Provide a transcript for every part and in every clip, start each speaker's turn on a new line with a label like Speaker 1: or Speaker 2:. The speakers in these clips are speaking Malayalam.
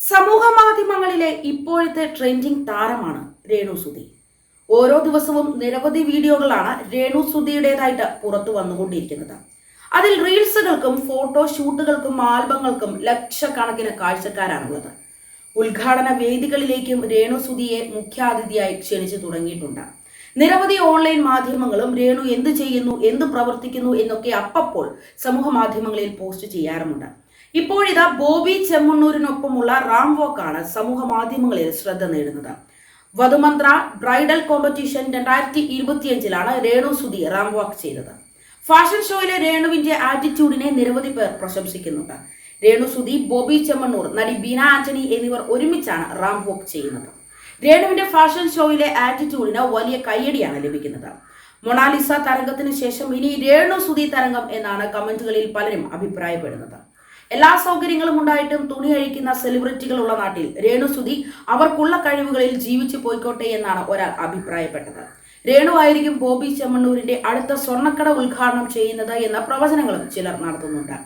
Speaker 1: സമൂഹ മാധ്യമങ്ങളിലെ ഇപ്പോഴത്തെ ട്രെൻഡിംഗ് താരമാണ് രേണു സുധി. ഓരോ ദിവസവും നിരവധി വീഡിയോകളാണ് രേണു സുധിയുടേതായിട്ട് പുറത്തു വന്നുകൊണ്ടിരിക്കുന്നത്. അതിൽ റീൽസുകൾക്കും ഫോട്ടോ ഷൂട്ടുകൾക്കും ആൽബങ്ങൾക്കും ലക്ഷക്കണക്കിന് കാഴ്ചക്കാരാണുള്ളത്. ഉദ്ഘാടന വേദികളിലേക്കും രേണു സുധിയെ മുഖ്യാതിഥിയായി ക്ഷണിച്ചു തുടങ്ങിയിട്ടുണ്ട്. നിരവധി ഓൺലൈൻ മാധ്യമങ്ങളും രേണു എന്ത് ചെയ്യുന്നു എന്ത് പ്രവർത്തിക്കുന്നു എന്നൊക്കെ അപ്പപ്പോൾ സമൂഹ മാധ്യമങ്ങളിൽ പോസ്റ്റ് ചെയ്യാറുമുണ്ട്. ഇപ്പോഴിതാ ബോബി ചെമ്മണ്ണൂരിനൊപ്പമുള്ള റാം വോക്കാണ് സമൂഹ മാധ്യമങ്ങളിൽ ശ്രദ്ധ നേടുന്നത്. വധുമന്ത്ര ബ്രൈഡൽ കോമ്പറ്റീഷൻ രണ്ടായിരത്തി ഇരുപത്തിയഞ്ചിലാണ് രേണു സുധി റാം ചെയ്തത്. ഫാഷൻ ഷോയിലെ രേണുവിന്റെ ആറ്റിറ്റ്യൂഡിനെ നിരവധി പേർ പ്രശംസിക്കുന്നുണ്ട്. രേണു സുധി ബോബി ചെമ്മണ്ണൂർ നടി ബീന ആന്റണി എന്നിവർ ഒരുമിച്ചാണ് റാം വോക്ക് ചെയ്യുന്നത്. രേണുവിന്റെ ഫാഷൻ ഷോയിലെ ആറ്റിറ്റ്യൂഡിന് വലിയ കയ്യടിയാണ് ലഭിക്കുന്നത്. മൊണാലിസ തരംഗത്തിന് ശേഷം ഇനി രേണു സുധി തരംഗം എന്നാണ് കമന്റുകളിൽ പലരും അഭിപ്രായപ്പെടുന്നത്. എല്ലാ സൗകര്യങ്ങളും ഉണ്ടായിട്ടും തുണി അഴിക്കുന്ന സെലിബ്രിറ്റികളുള്ള നാട്ടിൽ രേണുസുതി അവർക്കുള്ള കഴിവുകളിൽ ജീവിച്ചു പോയിക്കോട്ടെ എന്നാണ് ഒരാൾ അഭിപ്രായപ്പെട്ടത്. രേണു ആയിരിക്കും ബോബി ചെമ്മണ്ണൂരിന്റെ അടുത്ത സ്വർണക്കട ഉദ്ഘാടനം ചെയ്യുന്നത് എന്ന പ്രവചനങ്ങളും ചിലർ നടത്തുന്നുണ്ട്.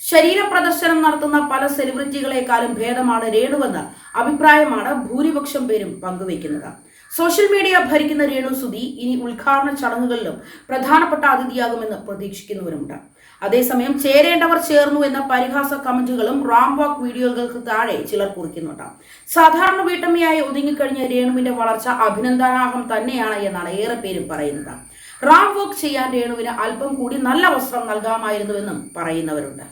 Speaker 1: ശരീര പ്രദർശനം നടത്തുന്ന പല സെലിബ്രിറ്റികളെക്കാളും ഭേദമാണ് രേണുവെന്ന അഭിപ്രായമാണ് ഭൂരിപക്ഷം പേരും പങ്കുവയ്ക്കുന്നത്. സോഷ്യൽ മീഡിയ ഭരിക്കുന്ന രേണു സുധി ഇനി ഉദ്ഘാടന ചടങ്ങുകളിലും പ്രധാനപ്പെട്ട അതിഥിയാകുമെന്ന് പ്രതീക്ഷിക്കുന്നവരുണ്ട് അതേസമയം ചേരേണ്ടവർ ചേർന്നു എന്ന പരിഹാസ കമന്റുകളും റാം വാക്ക് വീഡിയോകൾക്ക് താഴെ ചിലർ കുറിക്കുന്നുണ്ട്. സാധാരണ വീട്ടമ്മയായി ഒതുങ്ങിക്കഴിഞ്ഞ രേണുവിന്റെ വളർച്ച അഭിനന്ദനാർഹം തന്നെയാണ് എന്നാണ് ഏറെ പേരും പറയുന്നത്. റാം ചെയ്യാൻ രേണുവിന് അല്പം കൂടി നല്ല വസ്ത്രം നൽകാമായിരുന്നുവെന്നും പറയുന്നവരുണ്ട്.